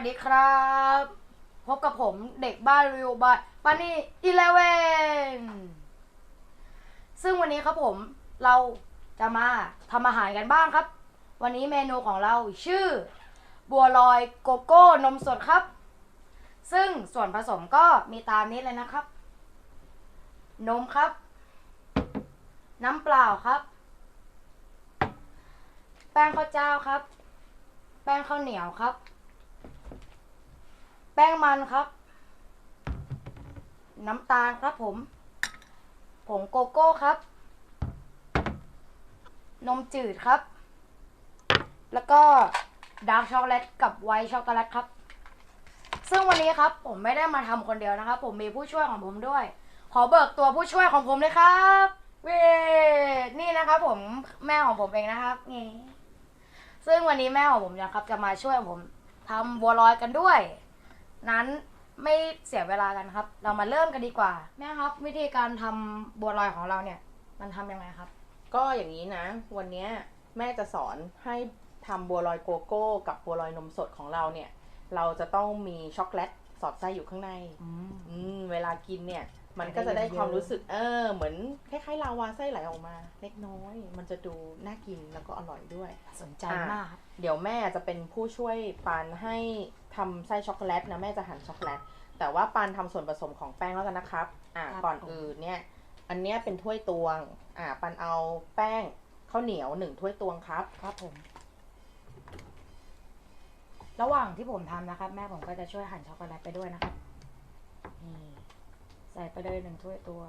วัสดีครับ พบกับผมเด็กบ้านรีวิวบายปานี่อีเลเวนซึ่งวันนี้ครับผมเราจะมาทำอาหารกันบ้างครับ วันนี้เมนูของเราชื่อ บัวลอยโกโก้นมสดครับ ซึ่งส่วนผสมก็มีตามนี้เลยนะครับ นมครับ น้ำเปล่าครับ แป้งข้าวเจ้าครับ แป้งข้าวเหนียวครับ ป้งมันครับ น้ำตาลครับผม ผงโกโก้ครับ นมจืดครับ แล้วก็ดาร์กช็อกโกแลตกับไวท์ช็อกโกแลตครับ ซึ่งวันนี้ครับผมไม่ได้มาทำคนเดียวนะครับ ผมมีผู้ช่วยของผมด้วย ขอเบิกตัวผู้ช่วยของผมเลยครับเวนี่นะครับ ผมแม่ของผมเองนะครับนี่ซึ่งวันนี้แม่ของผมนะครับ จะมาช่วยผมทำบัวลอยกันด้วย นั้นไม่เสียเวลากันครับ เรามาเริ่มกันดีกว่า แม่ครับวิธีการทำบัวลอยของเราเนี่ย มันทำยังไงครับ ก็อย่างนี้นะ วันเนี้ยแม่จะสอนให้ทำบัวลอยโกโก้กับบัวลอยนมสดของเราเนี่ย เราจะต้องมีช็อกโกแลตสอดไส้อยู่ข้างใน อืมเวลากินเนี่ย มันก็จะได้ความรู้สึกเออ เหมือนคล้ายๆลาวาไส้ไหลออกมา เล็กน้อย มันจะดูน่ากินแล้วก็อร่อยด้วย สนใจมากครับเดี๋ยวแม่จะเป็นผู้ช่วยปานให้ทำไส้ช็อกโกแลตนะแม่จะหั่นช็อกโกแลต แต่ว่าปานทำส่วนผสมของแป้งแล้วกันนะครับ อ่าครับก่อนอื่นเนี่ย อันเนี้ยเป็นถ้วยตวง อ่าปานเอาแป้งข้าวเหนียวหนึ่งถ้วยตวงครับ ครับผม ระหว่างที่ผมทำนะครับ แม่ผมก็จะช่วยหั่นช็อกโกแลตไปด้วยนะครับนี่ใส่ไปเลยหนึ่งถ้วยตัว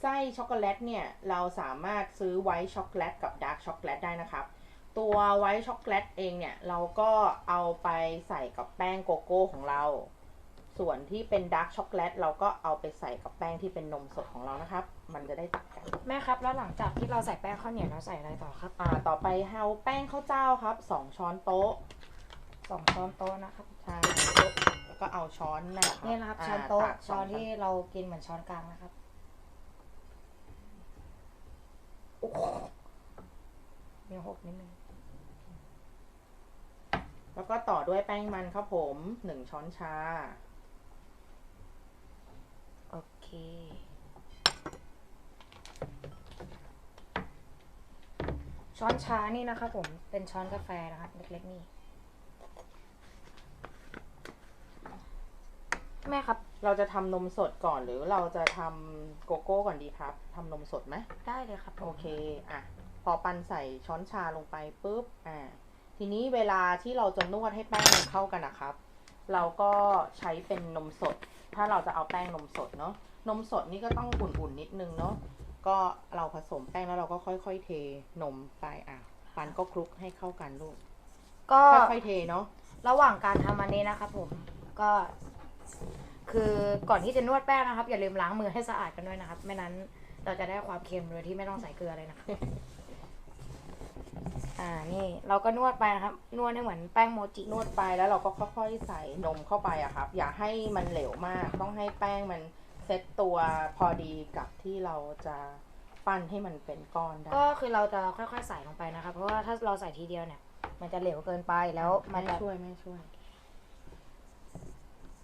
ไส้ช็อกโกแลตเนี่ย เราสามารถซื้อไวท์ช็อกโกแลตกับดาร์กช็อกโกแลตได้นะครับ ตัวไวท์ช็อกโกแลตเองเนี่ย เราก็เอาไปใส่กับแป้งโกโก้ของเรา ส่วนที่เป็นดาร์กช็อกโกแลตเราก็เอาไปใส่กับแป้งที่เป็นนมสดของเรานะครับ มันจะได้ตัดกันแม่ครับ แล้วหลังจากที่เราใส่แป้งข้าวเหนียวเราใส่อะไรต่อครับ อ่า ต่อไปเอาแป้งข้าวเจ้าครับสองช้อนโต๊ะสองช้อนโต๊ะนะครับใช่แล้ว ก็เอาช้อนนั่นแหละครับนี่นะครับาช้อนโต๊ะตักสช้งอนที่เรากินเหมือนช้อนกลางนะครับโอ้โหมีหกนิดนึงแล้วก็ต่อด้วยแป้งมันครับผมหนึ่งช้อนชา โอเค ช้อนชานี่นะครับผมเป็นช้อนกาแฟนะครับเล็กๆนี่ แม่ครับ เราจะทำนมสดก่อนหรือเราจะทำโกโก้ก่อนดีครับทำนมสดไหม ได้เลยครับผมโอเค อะ พอปันใส่ช้อนชาลงไปปุ๊บ อ่า ทีนี้เวลาที่เราจะนวดให้แป้งมันเข้ากันนะครับ เราก็ใช้เป็นนมสด ถ้าเราจะเอาแป้งนมสดเนาะ นมสดนี่ก็ต้องอุ่นๆนิดนึงเนาะ ก็เราผสมแป้งแล้วเราก็ค่อย ๆ เทนมไปอะปันก็คลุกให้เข้ากันลูก ก็ค่อยๆเทเนาะ ระหว่างการทำอันนี้นะครับผม ก็ คือก่อนที่จะนวดแป้งนะครับ อย่าลืมล้างมือให้สะอาดกันด้วยนะครับ ไม่นั้นเราจะได้ความเค็มโดยที่ไม่ต้องใส่เกลือเลยนะครับอ่านี่เราก็นวดไปนะครับ นวดให้เหมือนแป้งโมจินวดไปแล้วเราก็ค่อยๆใส่นมเข้าไปอะครับ อย่าให้มันเหลวมาก ต้องให้แป้งมันเซ็ตตัวพอดีกับที่เราจะปั้นให้มันเป็นก้อนได้ก็คือเราจะค่อยๆใส่ลงไปนะครับ เพราะว่าถ้าเราใส่ทีเดียวเนี่ย มันจะเหลวเกินไปแล้วมันแม่จะช่วยแม่ช่วย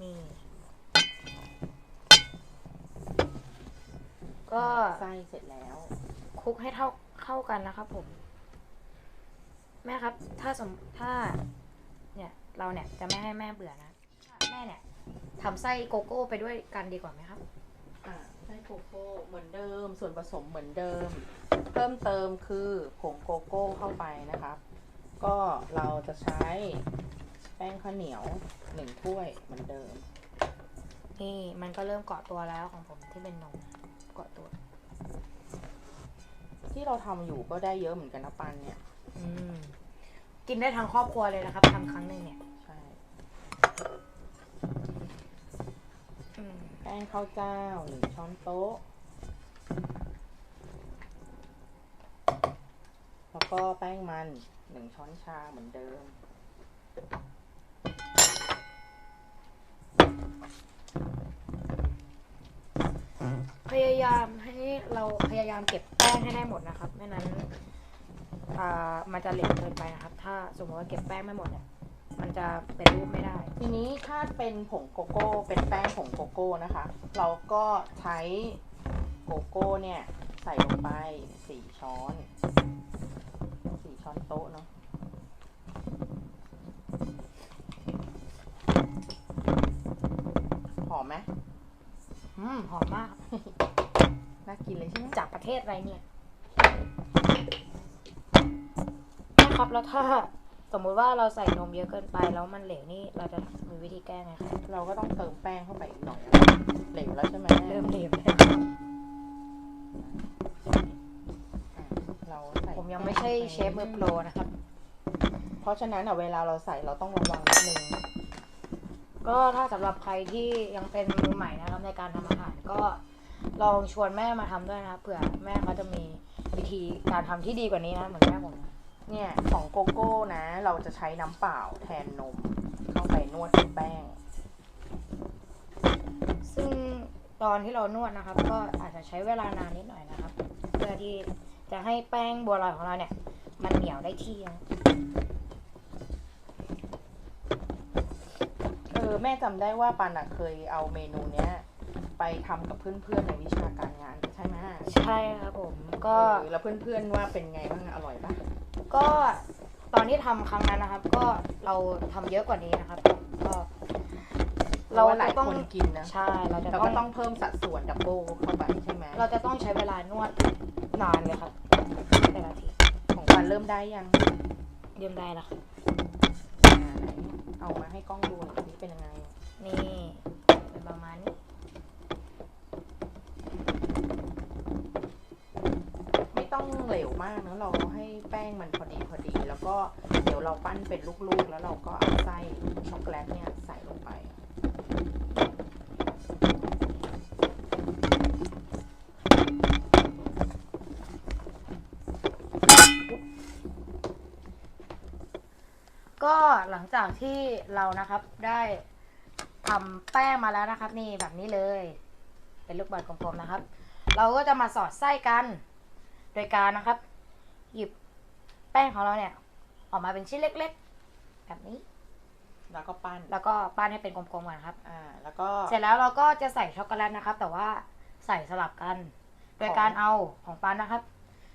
นี่ ก็ไส้เสร็จแล้วคลุกให้เท่าเข้ากันนะครับผม แม่ครับ ถ้าสมถ้า เนี่ย เราเนี่ยจะไม่ให้แม่เบื่อนะแม่เนี่ยทำไส้โกโก้ไปด้วยกันดีกว่าไหมครับอ่าไส้โกโก้เหมือนเดิม ส่วนผสมเหมือนเดิม เพิ่มเติมคือผงโกโก้เข้าไปนะครับ ก็เราจะใช้ ป้งข้าวเหนียวหนึ่งถ้วยเหมือนเดิม นี่มันก็เริ่มเกาะตัวแล้วของผมที่เป็นนมเกาะตัว ที่เราทำอยู่ก็ได้เยอะเหมือนกันนะปันเนี่ย อืมกินได้ทั้งครอบครัวเลยนะครับทำครั้งหนึ่งเนี่ยใช่อืมแป้งข้าวเจ้าหนึ่งช้อนโต๊ะ แล้วก็แป้งมันหนึ่งช้อนชาเหมือนเดิม พยายามให้เราพยายามเก็บแป้งให้ได้หมดนะครับ ไม่นั้นอ่ามันจะเหลวเกินไปนะครับ ถ้าสมมติว่าเก็บแป้งไม่หมดเนี่ย มันจะเป็นรูปไม่ได้ ทีนี้ถ้าเป็นผงโกโก้ เป็นแป้งผงโกโก้นะคะ เราก็ใช้โกโก้เนี่ย ใส่ลงไปสี่ช้อนสี่ช้อนโต๊ะเนาะห อมไหมอืมหอมมาก น่ากินเลยใช่ไหมจากประเทศอะไรเนี่ยแม่ครับแล้วถ้าสมมุติว่าเราใส่นมเยอะเกินไปแล้วมันเหลวนี่เราจะมีวิธีแก้ไงครับเราก็ต้องเติมแป้งเข้าไปอีกหน่อยเหลวแล้วใช่ไหมเริ่มเหลวแล้วอะเราใส่ผมยังไม่ใช่เชฟมือโปรนะครับ เพราะฉะนั้นอะเวลาเราใส่เราต้องระวังนิดนึง ก็ถ้าสำหรับใครที่ยังเป็นมือใหม่นะครับในการทำอาหารก็ลองชวนแม่มาทำด้วยนะครับเผื่อแม่เขาจะมีวิธีการทำที่ดีกว่านี้นะเหมือนแม่ผมนะเนี่ยของโกโก้นะ เราจะใช้น้ำเปล่าแทนนม เข้าไปนวดแป้ง ซึ่งตอนที่เรานวดนะครับ ก็อาจจะใช้เวลานานนิดหน่อยนะครับ เพื่อที่จะให้แป้งบัวลอยของเราเนี่ย มันเหนียวได้ที่นะ เออแม่จำได้ว่าปันอะเคยเอาเมนูเนี้ย ไปทำกับเพื่อนๆในวิชาการงานใช่ไหมใช่ครับผมก็เออแล้วเพื่อนๆว่าเป็นไงบ้างอะอร่อยปะก็ตอนที่ทำครั้งนั้นนะครับ ก็เราทำเยอะกว่านี้นะครับก็เราเราหลายจะต้องคนกินนะใช่เราจะเราต้ก็องต้องเพิ่มสัดส่วนดับเบิลเข้าไปใช่ไหมเราจะต้องใช้เวลานวดนานเลยครับแต่ละทีของปันเริ่มได้ยังเรียมได้แล้วครับอ่าไหน เอามาให้กล้องดูหน่อยสิเป็นยังไง นี่เป็นประมาณนี้ ไม่ต้องเหลวมากเนอะเราให้แป้งมันพอดีพอดี แล้วก็เดี๋ยวเราปั้นเป็นลูกๆ แล้วเราก็เอาไส้ช็อกโกแลตเนี่ยใส่ลงไป ก็ หลังจากที่เรานะครับได้ทำแป้งมาแล้วนะครับ นี่แบบนี้เลย เป็นลูกบอลกลมๆนะครับ เราก็จะมาสอดไส้กัน โดยการนะครับ หยิบแป้งของเราเนี่ย ออกมาเป็นชิ้นเล็ก ๆ แบบนี้ แล้วก็ปั้นแล้วก็ปั้นให้เป็นกลมๆก่อนครับ อ่า แล้วก็เสร็จแล้วเราก็จะใส่ช็อกโกแลตนะครับ แต่ว่าใส่สลับกัน โดยการเอาของปั้นนะครับ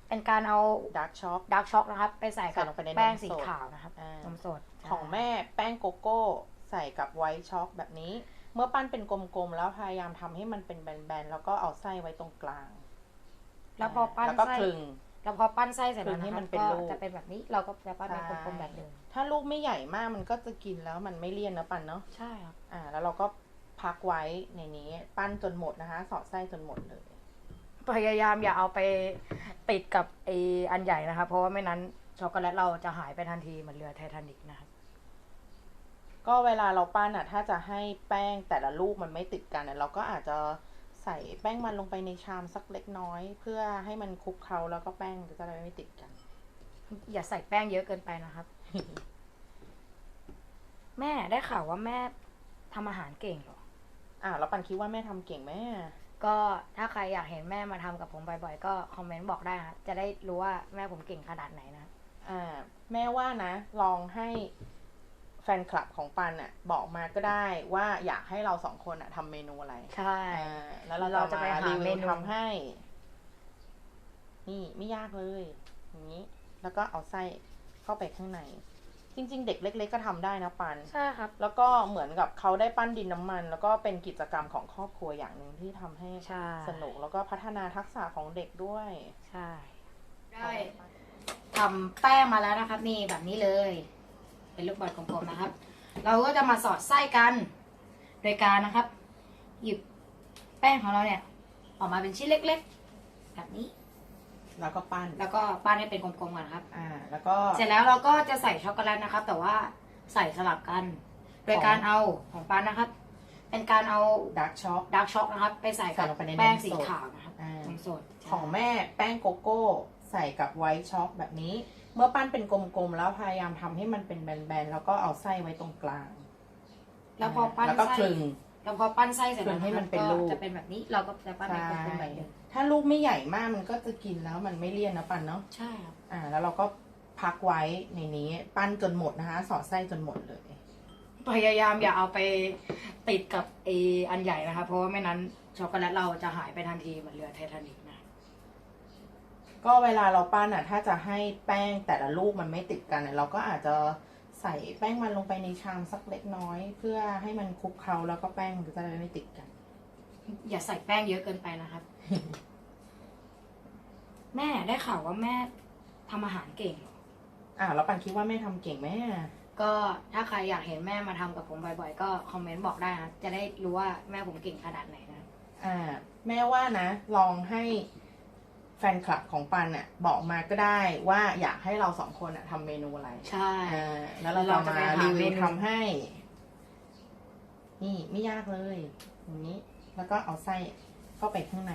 เป็นการเอาดาร์กช็อกดาร์กช็อกนะครับ ไปใส่กับใส่ลงไปในนมแป้งสีสดขาวนะครับอ่านมสดของแม่แป้งโกโก้ใส่กับไวท์ช็อกแบบนี้ เมื่อปั้นเป็นกลมๆ แล้วพยายามทำให้มันเป็นแบนๆ แล้วก็เอาไส้ไว้ตรงกลางแล้วพอปั้นแล้วก็ไส้คลึง แล้วพอปั้นไส้เสร็จแล้วคลึงให้นะคมัรับนเป็นก็รูป จะเป็นแบบนี้เราก็จะปั้นเป็นกลมๆแบบเดิมถ้าลูกไม่ใหญ่มากมันก็จะกินแล้วมันไม่เลี่ยนนะปันเนาะใช่ครับ อ่า แล้วเราก็พักไว้ในนี้ ปั้นจนหมดนะคะ สอดไส้จนหมดเลย พยายามอย่าเอาไปติดกับไออันใหญ่นะครับ เพราะว่าไม่นั้นช็อกโกแลตเราจะหายไปทันทีเหมือนเรือไททานิกนะครับ ก็เวลาเราปั้นอะ ถ้าจะให้แป้งแต่ละลูกมันไม่ติดกันอะเราก็อาจจะใส่แป้งมันลงไปในชามสักเล็กน้อย เพื่อให้มันคลุกเคล้าแล้วก็แป้งจะได้ไม่ติดกัน อย่าใส่แป้งเยอะเกินไปนะครับ แม่ได้ข่าวว่าแม่ทำอาหารเก่งเหรออ่าแล้วปันคิดว่าแม่ทำเก่งไหมอะ ก็ถ้าใครอยากเห็นแม่มาทำกับผมบ่อยๆ ก็คอมเมนต์บอกได้นะจะได้รู้ว่าแม่ผมเก่งขนาดไหนนะอ่าแม่ว่านะ ลองให้แฟนคลับของปันอะบอกมาก็ได้ว่าอยากให้เราสองคนอะทำเมนูอะไร ใช่อ่าแล้วเราเราจะจะไปมาหารีเมวิวนูทำให้ นี่ไม่ยากเลย อย่างนี้ แล้วก็เอาไส้เข้าไปข้างใน จริง ๆ เด็กเล็ก ๆ ก็ทำได้นะปันใช่ครับ แล้วก็เหมือนกับเขาได้ปั้นดินน้ำมัน แล้วก็เป็นกิจกรรมของครอบครัวอย่างหนึ่งที่ทำให้ใช่สนุกแล้วก็พัฒนาทักษะของเด็กด้วย ใช่ ได้ทำแป้งมาแล้วนะครับ นี่แบบนี้เลย เป็นลูกบอลกลมๆนะครับ เราก็จะมาสอดไส้กัน โดยการนะครับ หยิบแป้งของเราเนี่ย ออกมาเป็นชิ้นเล็ก ๆ แบบนี้ แล้วก็ปั้นแล้วก็ปั้นให้เป็นกลมๆก่อนครับ อ่า แล้วก็ เสร็จแล้วเราก็จะใส่ช็อกโกแลตนะครับ แต่ว่าใส่สลับกัน โดยการเอาของปั้นนะครับ เป็นการเอาดาร์กช็อกดาร์กช็อกนะครับ ไปใส่กับใส่ลงไปในนมแป้งสีสดขาวนะครับอ่านมสดของแม่แป้งโกโก้ใส่กับไวท์ช็อกแบบนี้ เมื่อปั้นเป็นกลมๆแล้วพยายามทำให้มันเป็นแบนๆแล้วก็เอาไส้ไว้ตรงกลาง แล้วพอปั้นแล้วก็ไส้คลึงแล้วพอปั้นไส้เสร็จแล้วคลึงให้ะครับมันเป็นรูปก็จะเป็นแบบนี้เราก็จะปั้นเป็นกลมๆแบบเดิม ถ้าลูกไม่ใหญ่มากมันก็จะกินแล้วมันไม่เลี่ยนนะปันเนาะใช่ครับอ่า แล้วเราก็พักไว้ในนี้ ปั้นจนหมดนะคะ สอดไส้จนหมดเลย พยายามอย่าเอาไปติดกับไออันใหญ่นะคะ เพราะว่าไม่นั้นช็อกโกแลตเราจะหายไปทันทีเหมือนเรือไททานิกนะ ก็เวลาเราปั้นอะ ถ้าจะให้แป้งแต่ละลูกมันไม่ติดกันอะเราก็อาจจะใส่แป้งมันลงไปในชามสักเล็กน้อย เพื่อให้มันคลุกเคล้าแล้วก็แป้งมันจะได้ไม่ติดกัน อย่าใส่แป้งเยอะเกินไปนะครับ แม่ได้ข่าวว่าแม่ทำอาหารเก่งเหรออ่าแล้วปันคิดว่าแม่ทำเก่งไหมอะก็ถ้าใครอยากเห็นแม่มาทำกับผมบ่อยๆ ก็คอมเมนต์บอกได้นะจะได้รู้ว่าแม่ผมเก่งขนาดไหนนะ อ่า แม่ว่านะ ลองให้แฟนคลับของปันอะ บอกมาก็ได้ว่าอยากให้เราสองคนอะทำเมนูอะไรใช่ อ่าแล้วเราเราจะจะไปมาหารีเมวิวนู ทำให้ นี่ไม่ยากเลยอย่างนี้ แล้วก็เอาไส้ เข้าไปข้างใน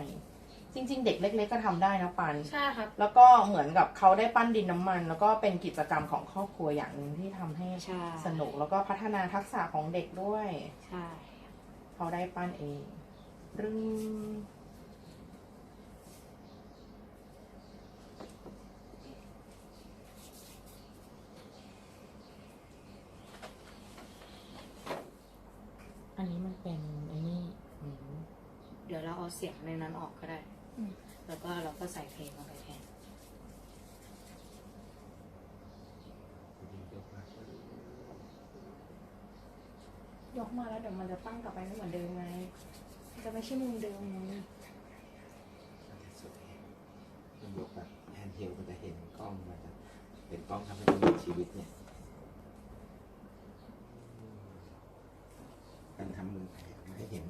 จริง ๆ เด็กเล็ก ๆ ก็ทำได้นะปัน ใช่ครับ แล้วก็เหมือนกับเขาได้ปั้นดินน้ำมัน แล้วก็เป็นกิจกรรมของครอบครัวอย่างหนึ่งที่ทำให้ใช่ สนุกแล้วก็พัฒนาทักษะของเด็กด้วย ใช่ เขาได้ปั้นเองรึงอันนี้มันเป็นไอ้นี่อืม เดี๋ยวเราเอาเสียงในนั้นออกก็ได้แล้วก็เราก็ใส่เพลงลงไปแทน ยกมาแล้วเดี๋ยวมันจะตั้งกลับไปไม่เหมือนเดิมไงมันจะไม่ใช่มุมเดิมไงมันยกแบบแฮนด์เฮลมันจะเห็นกล้องมันจะเป็นกล้องทำให้เรามีชีวิตเนี่ยมันทำมือแผลมาให้เห็น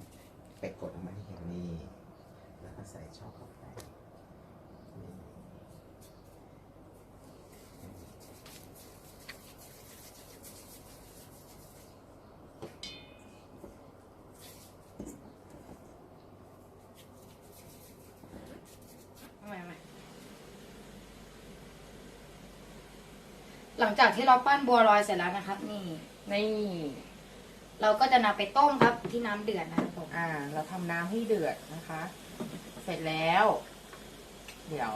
ไปกดออกมาให้เห็นนี่แล้วก็ใส่ช่อเข้าไปนี่หลังจากที่เราปั้นบัวลอยเสร็จแล้วนะครับ นี่ นี่ เราก็จะนำไปต้มครับที่น้ำเดือดนะ อ่า เราทำน้ำให้เดือดนะคะ เสร็จแล้ว เดี๋ยว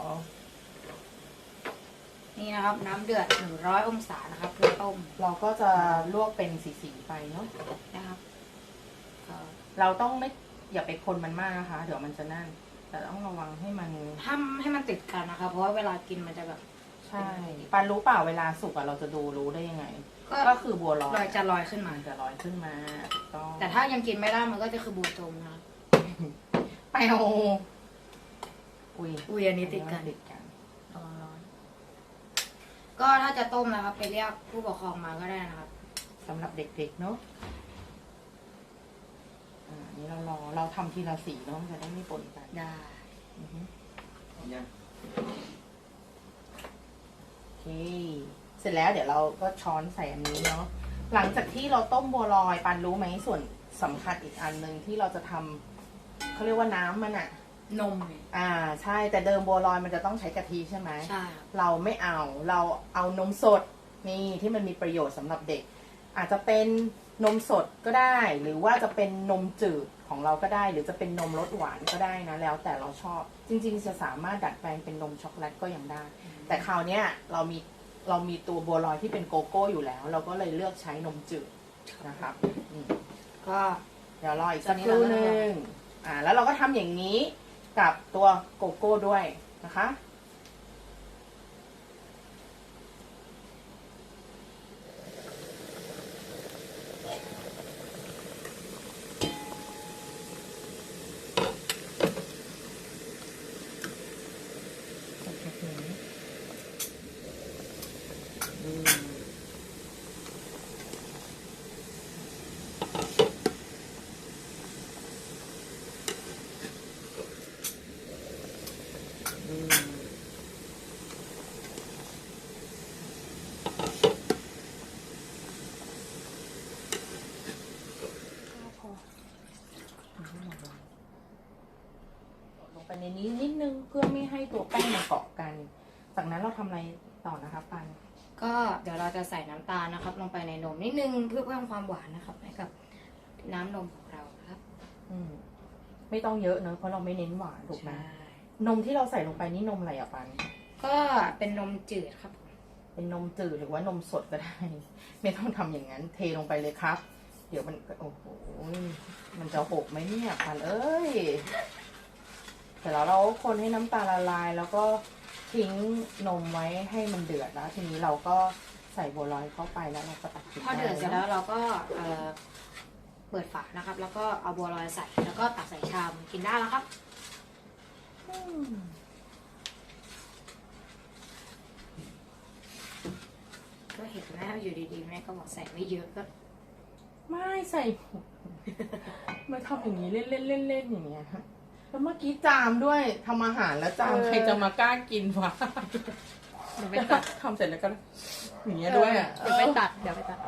นี่นะครับ น้ำเดือดหนึ่งร้อยองศานะครับเพื่อต้มเราก็จะลวกเป็นสีๆไปเนาะนะครับก็เราต้องไม่อย่าไปคนมันมากนะคะ เดี๋ยวมันจะนั่น แต่ต้องระวังให้มัน ห้ามให้มันติดกันนะครับ เพราะว่าเวลากินมันจะแบบ ใช่ปันรู้เปล่าเวลาสุกอะเราจะดูรู้ได้ยังไง ก็ก็คือบัวลอยลอยจะลอยขึ้นมามันจะลอยขึ้นมาถูกต้องแต่ถ้ายังกินไม่ได้มันก็จะคือบัวจมนะครับไปเอาอุ้ยอุ้ยอันนี้ติดกันติดกันระวังร้อนก็ถ้าจะต้มนะครับ ไปเรียกผู้ปกครองมาก็ได้นะครับสำหรับเด็กๆเนาะอ่านี่เรารอเราทำทีละสีเนาะมันจะได้ไม่ปนกันได้อือฮึยังโอเคเส ร็จแล้วเดี๋ยวเราก็ช้อนใส่อันนี้เนาะหลังจากที่เราต้มบัวลอยปันรู้ไหมส่วนสำคัญอีกอันหนึ่งที่เราจะทำเขาเรียกว่าน้ำมันอะนมเนี่ยอ่าใช่แต่เดิมบัวลอยมันจะต้องใช้กะทิใช่ไหมใช่ครับเราไม่เอาเราเอานมสดนี่ที่มันมีประโยชน์สำหรับเด็ก อาจจะเป็นนมสดก็ได้ หรือว่าจะเป็นนมจืดของเราก็ได้ หรือจะเป็นนมรสหวานก็ได้นะแล้วแต่เราชอบ จริง ๆ จะสามารถดัดแปลงเป็นนมช็อกโกแลตก็ยังได้ แต่คราวเนี้ยเรามี เรามีตัวบัวลอยที่เป็นโกโก้อยู่แล้ว เราก็เลยเลือกใช้นมจืดนะครับอืมก็เดี๋ยวรออีกสักครู่หนึ่งอ่า แล้วเราก็ทำอย่างนี้กับตัวโกโก้ด้วยนะคะ อืมอืมลงไปในนี้นิดนึงเพื่อไม่ให้ ตัวแป้งมันเกาะกัน จากนั้นเราทำอะไรต่อนะคะปัน ก็เดี๋ยวเราจะใส่น้ำตาลนะครับ ลงไปในนมนิดนึงเพื่อเพิ่มความหวานนะครับให้กับน้ำนมของเราครับอืม ไม่ต้องเยอะเนอะเพราะเราไม่เน้นหวานถูกไหมใช่นมที่เราใส่ลงไปนี่นมอะไรอะปัน ก็เป็นนมจืดครับผมเป็นนมจืดหรือว่านมสดก็ได้ ไม่ต้องทำอย่างนั้น เทลงไปเลยครับ เดี๋ยวมันก็โอ้โหมันจะหกไหมเนี่ยปันเอ้ยเสร็จแล้วเราคนให้น้ำตาลละลาย แล้วก็ทิ้งนมไว้ให้มันเดือดแล้วทีนี้เราก็ใส่บัวลอยเข้าไปแล้วเราก็ตักกินพอเดือดเสร็จไนะแล้วเราก็เอ่อเปิดฝานะครับ แล้วก็เอาบัวลอยใส่แล้วก็ตักใส่ชามกินได้แล้วครับ อืมก็เห็นแม่อยู่ดีๆแม่ก็บอกใส่ไม่เยอะก็ไม่ใส่มาทำอย่างนี้เล่นเล่นเล่นเล่นอย่างเงี้ย แล้วเมื่อกี้จามด้วยทำอาหารแล้วจามเออ ใครจะมากล้ากินวะเดี๋ยวไปตัดทำเสร็จแล้วก็อย่างเงี้ยด้วยอะเดี๋ยวไปตัดเดี๋ยวไปตัด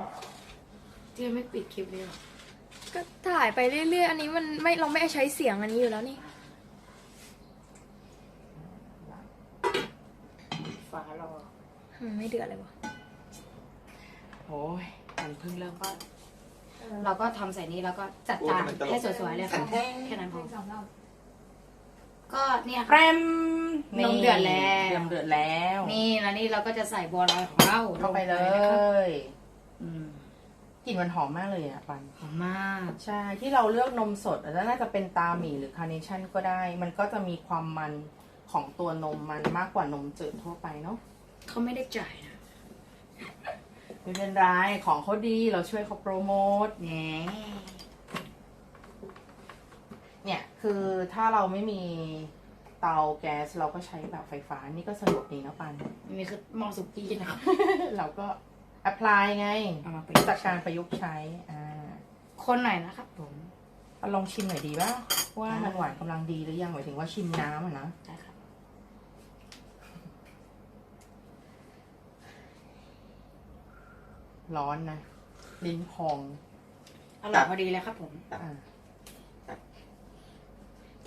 เจ๊ไม่ปิดคลิปเลยเหรอก็ถ่ายไปเรื่อยๆ อันนี้มันไม่เราไม่ใช้เสียงอันนี้อยู่แล้วนี่ฝารอมันไม่เดือดเลยวะโอ้ยมันเพิ่งเริ่มก็เราก็ทำใส่นี้แล้วก็จัดจานให้สวยๆเลยครับแค่นั้นพอ ก็เนี่ยแปรมนมเดือดแล้วเดือดเดือดแล้ว นี่แล้วนี่เราก็จะใส่บัวลอยของเราเข้าไปเลนะครับยอืมกลิ่นมันหอมมากเลยอะปันหอมมาก ใช่ที่เราเลือกนมสดแล้วน่าจะเป็นตาหมี่หรือคาร์เนชั่นก็ได้ มันก็จะมีความมันของตัวนมมันมากกว่านมจืดทั่วไปเนาะเขาไม่ได้จ่ายนะไม่เป็นไรของเขาดีเราช่วยเขาโปรโมทแหมเนี่ย คือถ้าเราไม่มีเตาแก๊สเราก็ใช้แบบไฟฟ้านี่ก็สะดวกดีนะปันนี่คือหม้อสุกี้นะครับเราก็ apply ไงเอามาไปจากการประยุกต์ใช้อ่าคนหน่อยนะครับผมเอาลองชิมหน่อยดีป่ะว่ามันหวานกำลังดีหรือยังหมายถึงว่าชิมน้ำอะนะ ได้ครับ ร้อนนะลิ้นพอง อร่อยพอดีเลยครับผม อ่า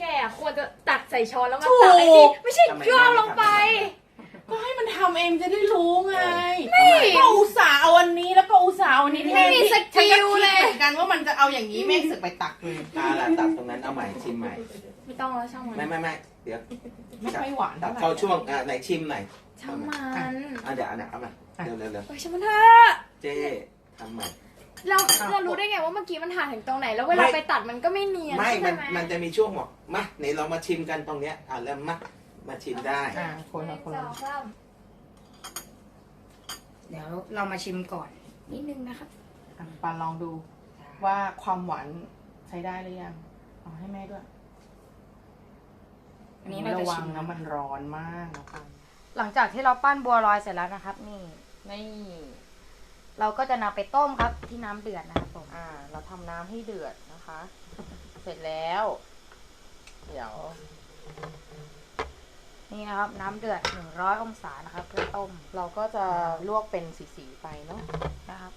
แกอะควรจะตักใส่ช้อนแล้วมาถูกตักไอ้นี่ไม่ใช่ทำไมย่อลงไป ก็ให้มันทำเองจะได้รู้ไงไม่ ก็อุตส่าห์เอาอันนี้แล้วก็อุตส่าห์เอาอันนี้ไม่มีสกิลเลย ฉันก็คิดเหมือนกันว่ามันจะเอาอย่างนี้แม่งสึกไปตักเลยตาละตัดตรงนั้นเอาใหม่ชิมใหม่ ไม่ต้องแล้วช่างมันไม่ไม่ไม่เดี๋ยวไม่ค่อยหวานตัเท่าดไหร่เข้าช่วงอะไหนชิมหน่อยช่างมันอะเดี๋ยวเอาหน่ะเอามาเร็วเร็วเร็วเอ้ยช่างมันเถอะเจ๊ทำใหม่ เราเรารู้ได้ไงว่าเมื่อกี้มันถ่ายถึงตรงไหน แล้วเวลาไม่ ไปตัดมันก็ไม่เนียนไม่ ใช่มันไหมมันจะมีช่วงบอกมาไหนเรามาชิมกันตรงเนี้ย อะเริ่มมา มาชิมได้ อ่าคนละคนสละองสามเดี๋ยวเรามาชิมก่อน นิดนึงนะครับอะปานลองดูว่าความหวานใช้ได้หรือยังเอาให้แม่ด้วยอันนี้เราจะระวัชิงมนะมันร้อนมากนะปันหลังจากที่เราปั้นบัวลอยเสร็จแล้วนะครับ นี่นี่ เราก็จะนำไปต้มครับที่น้ำเดือดนะครับผมอ่า เราทำน้ำให้เดือดนะคะ เสร็จแล้ว เดี๋ยว นี่นะครับ น้ำเดือดหนึ่งร้อยองศานะครับ เพื่อต้ม เราก็จะลวกเป็นสีๆไปเนาะนะครับ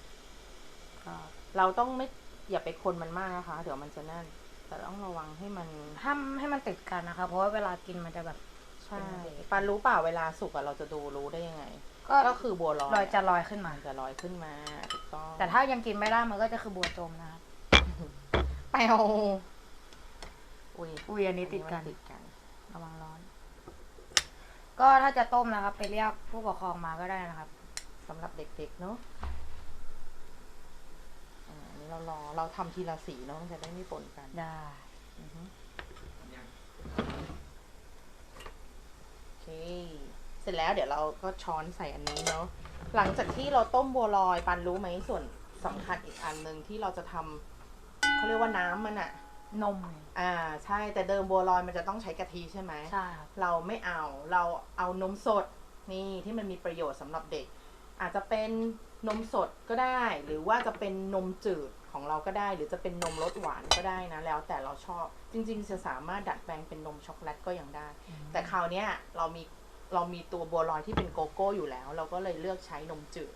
ก็เราต้องไม่อย่าไปคนมันมากนะคะ เดี๋ยวมันจะนั่น แต่ต้องระวังให้มันห้ามให้มันติดกันนะครับเพราะว่าเวลากินมันจะแบบใช่ปานรู้เปล่าเวลาสุกอะเราจะดูรู้ได้ยังไง ก็ก็คือบัวลอยลอยจะลอยขึ้นมามันจะลอยขึ้นมาถูกต้องแต่ถ้ายังกินไม่ได้มันก็จะคือบัวจมนะครับไปเอาอุ้ยอุ้ยอันนี้ติดกันติดกันระวังร้อน ก็ถ้าจะต้มนะครับ ไปเรียกผู้ปกครองมาก็ได้นะครับสำหรับเด็กๆเนาะอ่าอันนี้เรารอเราทำทีละสีเนาะมันจะได้ไม่ปนกันได้อือฮึโอเค เสร็จแล้วเดี๋ยวเราก็ช้อนใส่อันนี้เนาะหลังจากที่เราต้มบัวลอยปันรู้ไหมส่วนสำคัญอีกอันหนึ่งที่เราจะทำเขาเรียกว่าน้ำมันอะนม อ่าใช่แต่เดิมบัวลอยมันจะต้องใช้กะทิใช่ไหมใช่ครับเราไม่เอาเราเอานมสดนี่ที่มันมีประโยชน์สำหรับเด็ก อาจจะเป็นนมสดก็ได้ หรือว่าจะเป็นนมจืดของเราก็ได้ หรือจะเป็นนมรสหวานก็ได้นะ แล้วแต่เราชอบจริง ๆ จะสามารถดัดแปลงเป็นนมช็อกโกแลตก็ยังได้ แต่คราวเนี้ยเรามี เรามีตัวบัวลอยที่เป็นโกโก้อยู่แล้ว เราก็เลยเลือกใช้นมจืด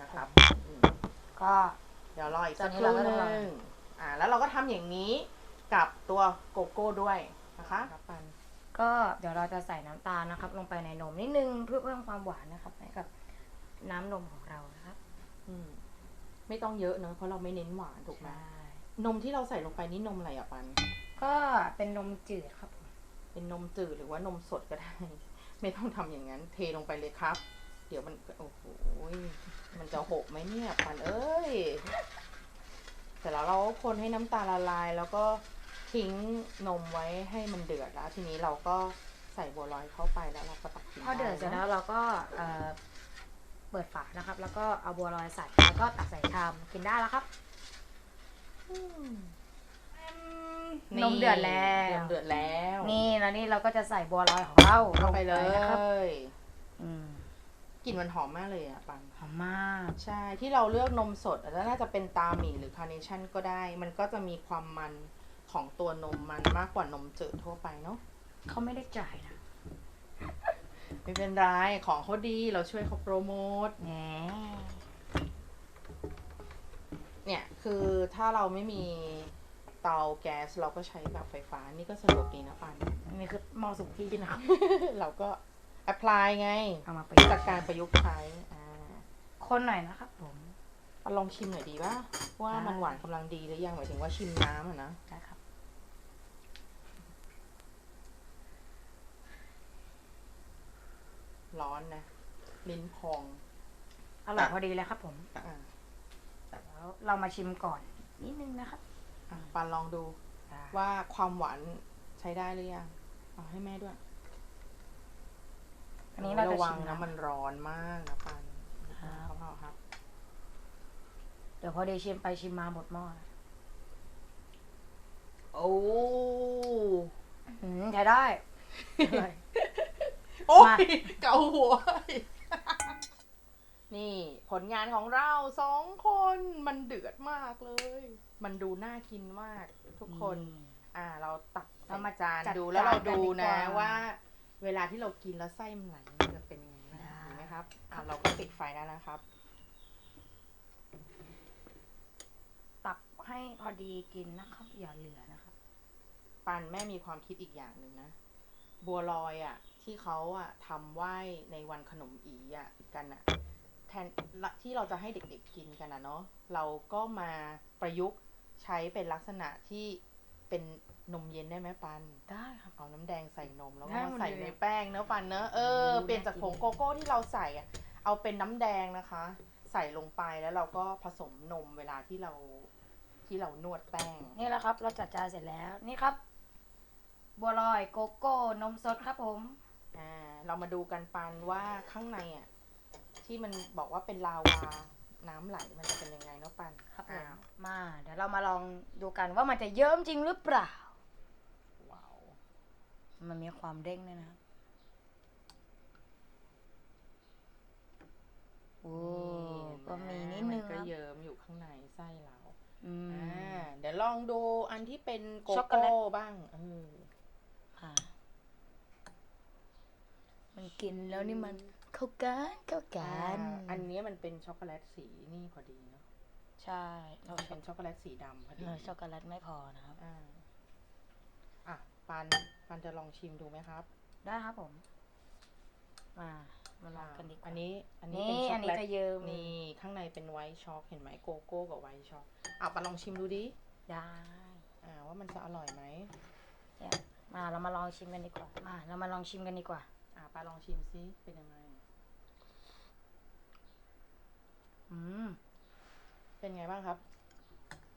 นะครับอืมก็เดี๋ยวรออีกสักตอนคนี้รู่เราก็หจะรอนึงอ่า แล้วเราก็ทำอย่างนี้กับตัวโกโก้ด้วยนะคะปันก็เดี๋ยวเราจะใส่น้ำตาลนะครับ ลงไปในนมนิดนึงเพื่อเพิ่มความหวานนะครับให้กับน้ำนมของเรานะครับอืม ไม่ต้องเยอะเนอะเพราะเราไม่เน้นหวานถูกไหมใช่นมที่เราใส่ลงไปนี่นมอะไรอะปัน ก็เป็นนมจืดครับผมเป็นนมจืดหรือว่านมสดก็ได้ ไม่ต้องทำอย่างนั้น เทลงไปเลยครับ เดี๋ยวมันโอ้โหมันจะหกไหมเนี่ยปันเอ้ยเสร็จแล้วเราก็คนให้น้ำตาลละลาย แล้วก็ทิ้งนมไว้ให้มันเดือดแล้ว ทีนี้เราก็ใส่บัวลอยเข้าไปแล้วเราก็ตักกินพอเดือดเสร็จไนะแล้วเราก็เอ่อเปิดฝานะครับ แล้วก็เอาบัวลอยใส่แล้วก็ตักใส่ชามกินได้แล้วครับ อืม นมเดือดแล้วนมเดือดแล้ว นี่แล้วนี่เราก็จะใส่บัวลอยของเราเข้าไปเลยนะครับอืมกลิ่นมันหอมมากเลยอะปันหอมมาก ใช่ที่เราเลือกนมสดแล้วน่าจะเป็นตาหมี่หรือคาร์เนชั่นก็ได้ มันก็จะมีความมันของตัวนมมันมากกว่านมจืดทั่วไปเนาะเขาไม่ได้จ่ายนะไม่เป็นไรของเขาดีเราช่วยเขาโปรโมทแหมเนี่ย คือถ้าเราไม่มี เตาแก๊สเราก็ใช้แบบไฟฟ้า นี่ก็สะดวกดีนะปันนี่คือหม้อสุกี้นะครับ เราก็แอพพลายไง เอามาไปจากการประยุกต์ใช้อ่าคนหน่อยนะครับผมปันลองชิมหน่อยดีป่ะว่ามันหวานกำลังดีหรือยังหมายถึงว่าชิมน้ำอะนะ ได้ครับ ร้อนนะ ลิ้นพองอร่อยพอดีเลยครับผม อะแล้วเรามาชิมก่อนนิดนึงนะครับ อะปันลองดูว่าความหวานใช้ได้หรือยังเอาให้แม่ด้วย อันนี้เราจะระวังชิมนะนะมันร้อนมากนะปันครับเขาเอาครับ เดี๋ยวพอดีชิมไปชิมมาหมดหม้อนะโอ้อืมใช้ได้โอ้มายเกาหัว นี่ผลงานของเราสองคนมันเดือดมากเลย มันดูน่ากินมากทุกคน อ่า เราตักเราใส่มาจานจัดดูแล้วเราจานกันดูดีกนะว่า ว่า เวลาที่เรากินแล้วไส้มันไหลมันจะเป็นยังไงบ้างได้เห็นไหมครับอ่าเราก็ปิดไฟแล้วนะครับ ตักให้พอดีกินนะครับ อย่าเหลือนะครับปันแม่มีความคิดอีกอย่างหนึ่งนะ บัวลอยอะ ที่เขาอะทำไหว้ในวันขนมอีอะกันอะ แทนละที่เราจะให้เด็กๆกินกันนะเนาะเราก็มาประยุกต์ใช้เป็นลักษณะที่เป็นนมเย็นได้ไหมปัน ได้ครับ เอาน้ำแดงใส่นมแล้วก็ได้หมมาดใส่เลย ในแป้งเนอะปันเนอะเอออืมเปลี่ยนจากผงน่ากินโกโก้ที่เราใส่อะเอาเป็นน้ำแดงนะคะ ใส่ลงไปแล้วเราก็ผสมนมเวลาที่เราที่เรานวดแป้ง นี่แหละครับ เราจัดจานเสร็จแล้ว นี่ครับ บัวลอยโกโก้นมสดครับผม อ่าเรามาดูกันปันว่าข้างในอะ ที่มันบอกว่าเป็นลาวาน้ำไหลมันจะเป็นยังไงเนาะปันครับผอ้ามวมาเดี๋ยวเรามาลองดูกันว่ามันจะเยิ้มจริงหรือเปล่า ว้าวมันมีความเด้งด้วยนะครับโอ้ก็มีนิดนึงมัคก็รับเยิ้มอยู่ข้างในไส้เราอืม อ่าเดี๋ยวลองดูอันที่เป็นโกช็อกโกโก้แลตบ้างเออ ค่ะ มันกินแล้วนี่มัน เข้ากันเข้ากัอ่านอันนี้มันเป็นช็อกโกแลตสีนี่พอดีเนาะใช่เรามันเป็นช็อกโกแลตสีดำพอดีเราช็อกโกแลตไม่พอนะครับ อ่าอะปันปันจะลองชิมดูไหมครับได้ครับผม มามาลองกันดีกว่า อันนี้ อันนี้นี่เป็นช็อกโกแลอันนี้ตจะเยิ้ม นี่ข้างในเป็นไวท์ช็อกเห็นไหมโกโก้กับไวท์ช็อกอะปันลองชิมดูดิได้อ่าว่ามันจะอร่อยไหมเนี่ยมาเรามาลองชิมกันดีกว่า มาเรามาลองชิมกันดีกว่า อะปันลองชิมซิเป็นยังไง อืม เป็นไงบ้างครับ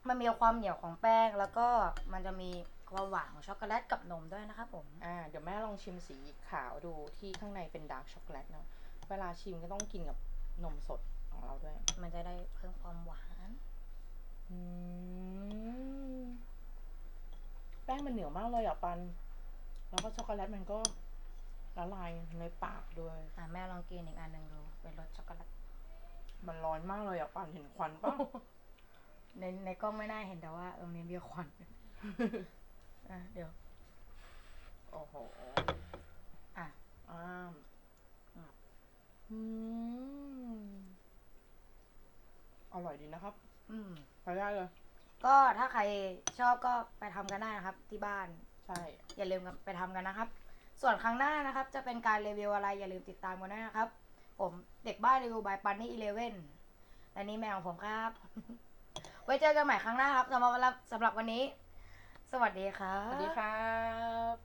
มันมีความเหนียวของแป้งแล้วก็มันจะมีความหวานของช็อกโกแลตกับนมด้วยนะครับผม อ่า เดี๋ยวแม่ลองชิมสีขาวดูที่ข้างในเป็นดาร์กช็อกโกแลตเนาะ เวลาชิมก็ต้องกินกับนมสดของเราด้วย มันจะได้เพิ่มความหวานอืมแป้งมันเหนียวมากเลยอะปัน แล้วก็ช็อกโกแลตมันก็ละลายในปากด้วย อะแม่ลองกินอีกอันหนึ่งดู เป็นรสช็อกโกแลต มันร้อนมากเลยอะปันเห็นควันปะในในกล้องไม่น่าเห็นแต่ว่าเออมีเบียร์ควันอะเดี๋ยว โอ้โห อะอ้ามอืมอร่อยดีนะครับ อืม ไปได้เลย ก็ถ้าใครชอบก็ไปทำกันได้นะครับ ที่บ้าน ใช่ อย่าลืมไปทำกันนะครับ ส่วนครั้งหน้านะครับ จะเป็นการรีวิวอะไรอย่าลืมติดตามกันด้วยนะครับ ผมเด็กบ้านรีวิวบายปันนี่อีเลเว่นและนี่แมวของผมครับ ไว้เจอกันใหม่ครั้งหน้าครับสำหรับสำหรับวันนี้ สวัสดีครับ สวัสดีครับ